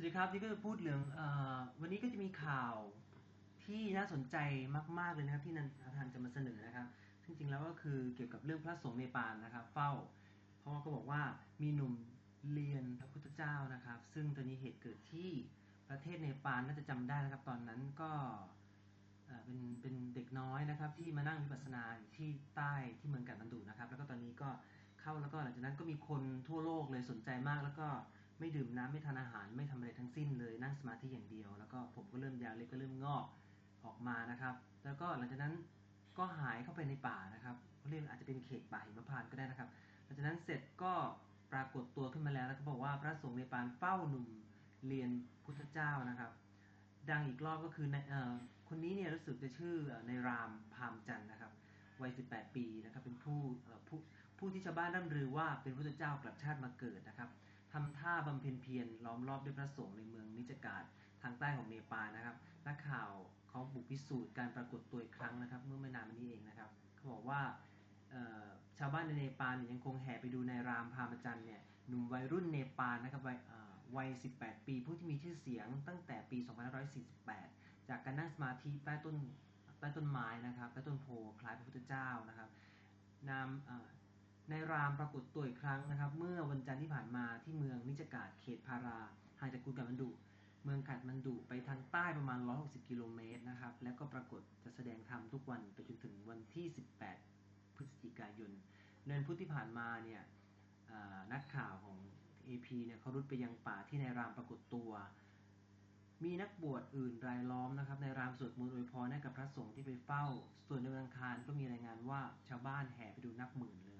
วัสดีครับที่ก็จะพูดเรื่องอวันนี้ก็จะมีข่าวที่น่าสนใจมากๆเลยนะครับ ที่นันทานจะมาเสนอนะครับซึ่งจริงๆแล้วก็คือเกี่ยวกับเรื่องพระสงฆ์เนปาลนะครับ เฝ้า เพราะว่าก็บอกว่ามีหนุ่มเรียนพระพุทธเจ้านะครับ ซึ่งตอนนี้เหตุเกิดที่ประเทศเนปาลน่าจะจำได้นะครับ ตอนนั้นก็เป็นเป็นเด็กน้อยนะครับ ที่มานั่งวิปัสสนาอยู่ที่ใต้ที่เมืองกาฐมันดุนะครับ แล้วก็ตอนนี้ก็เข้าแล้วก็หลังจากนั้นก็มีคนทั่วโลกเลยสนใจมากแล้วก็ ไม่ดื่มน้ำไม่ทานอาหารไม่ทำอะไรทั้งสิ้นเลยนั่งสมาธิอย่างเดียว แล้วก็ผมก็เริ่มยาวเล็กก็เริ่มงอกออกมานะครับ แล้วก็หลังจากนั้นก็หายเข้าไปในป่านะครับเขาเรียกอาจจะเป็นเขตป่าหิมพานต์ก็ได้นะครับ หลังจากนั้นเสร็จก็ปรากฏตัวขึ้นมาแล้วแล้วก็บอกว่าพระสงฆ์ในปานเฝ้าหนุ่มเรียนพุทธเจ้านะครับ ดังอีกรอบก็คือในเอ่อคนนี้เนี่ยรู้สึกจะชื่อในรามพามจันนะครับวัย 18 ปีนะครับเป็นผู้ผู้ผู้ที่ชาวบ้านร่ำลือว่าเป็นพุทธเจ้ากลับชาติมาเกิดนะครับ ทำท่าบำเพ็ญเพียรล้อมรอบด้วยพระสงฆ์ในเมืองนิจกาศทางใต้ของเนปาลนะครับนักข่าวเขาบุกพิสูจน์การปรากฏตัวอีกครั้งนะครับ เมื่อไม่นานมานี้เองนะครับเขาบอกว่าชาวบ้านในเนปาลยังคงแห่ไปดูนายรามพามจันเนี่ยหนุ่มวัยรุ่นเนปาลนะครับวัยวัย 18 ปี ผู้ที่มีชื่อเสียงตั้งแต่ปี 2548 จากการนั่งสมาธิใต้ต้นใต้ต้นไม้นะครับใต้ต้นโพคล้ายพระพุทธเจ้านะครับนาม เอ่อนายรามปรากฏตัวอีกครั้งนะครับ เมื่อวันจันทร์ที่ผ่านมาที่เมืองนิจกาศเขตพาราห่างจากกรุงกาฐมันดุเมืองกัดมันดุไปทางใต้ประมาณ 160 กิโลเมตรนะครับ แล้วก็ปรากฏจะแสดงธรรมทุกวันไปจนถึงวันที่ 18 พฤศจิกายนเดือนพุธที่ผ่านมาเนี่ยนักข่าวของ AP เนี่ยเขารุดไปยังป่าที่นายรามปรากฏตัว มีนักบวชอื่นรายล้อมนะครับ ในรามสวดมนต์อวยพรให้กับพระสงฆ์ที่ไปเฝ้า ส่วนในวันอังคารก็มีรายงานว่าชาวบ้านแห่ไปดูนับหมื่นเลย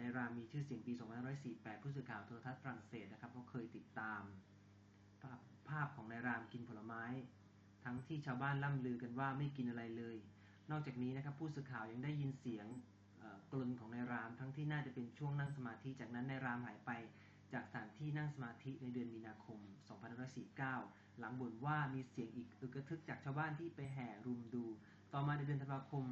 ในรามมีชื่อเสียงปี2548 ผู้สื่อข่าวโทรทัศน์ฝรั่งเศสนะครับเขาเคยติดตามภาพภาพของนายรามกินผลไม้ ทั้งที่ชาวบ้านล่ำลือกันว่าไม่กินอะไรเลย นอกจากนี้นะครับผู้สื่อข่าวยังได้ยินเสียงกลนของนายราม ทั้งที่น่าจะเป็นช่วงนั่งสมาธิ จากนั้นนายรามหายไปจากสถานที่นั่งสมาธิในเดือนมีนาคม 2549 หลังบ่นว่ามีเสียงอีกอึกกระทึกจากชาวบ้านที่ไปแห่รุมดู ต่อมาในเดือนธันวาคม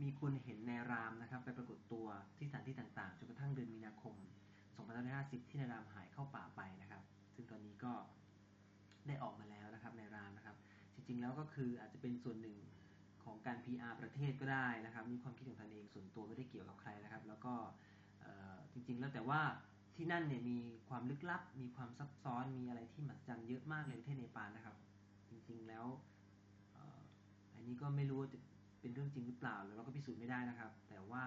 มีคนเห็นในรามนะครับ ไปปรากฏตัวที่สถานที่ต่างๆจนกระทั่งเดือนมีนาคม2550 ที่ในรามหายเข้าป่าไปนะครับ ซึ่งตอนนี้ก็ได้ออกมาแล้วนะครับในรามนะครับ จริงๆแล้วก็คืออาจจะเป็นส่วนหนึ่งของการ PR ประเทศก็ได้นะครับนี่ความคิดของตนเองส่วนตัวไม่ได้เกี่ยวกับใครนะครับ แล้วก็จริงๆแล้วแต่ว่าที่นั่นเนี่ยมีความลึกลับ มีความซับซ้อนมีอะไรที่มหัศจรรย์เยอะมากเลยประเทศเนปาลนะครับ จริงๆแล้วอันนี้ก็ไม่รู้จะ เป็นเรื่องจริงหรือเปล่าแล้วเราก็พิสูจน์ไม่ได้นะครับ แต่ว่า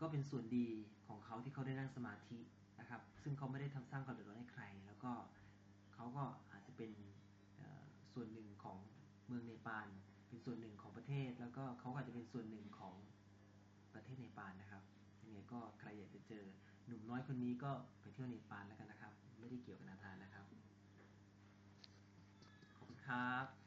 ก็เป็นส่วนดีของเขาที่เขาได้นั่งสมาธินะครับ ซึ่งเขาไม่ได้ทำสร้างความเดือดร้อนให้ใคร แล้วก็เขาก็อาจจะเป็นส่วนหนึ่งของเมืองเนปาลเป็นส่วนหนึ่งของประเทศ แล้วก็เขาก็อาจจะเป็นส่วนหนึ่งของประเทศเนปาลนะครับยังไงก็ใครอยากจะเจอหนุ่มน้อยคนนี้ก็ไปเที่ยวเนปาลแล้วกันนะครับ ไม่ได้เกี่ยวกับนาธานนะครับขอบคุณครับ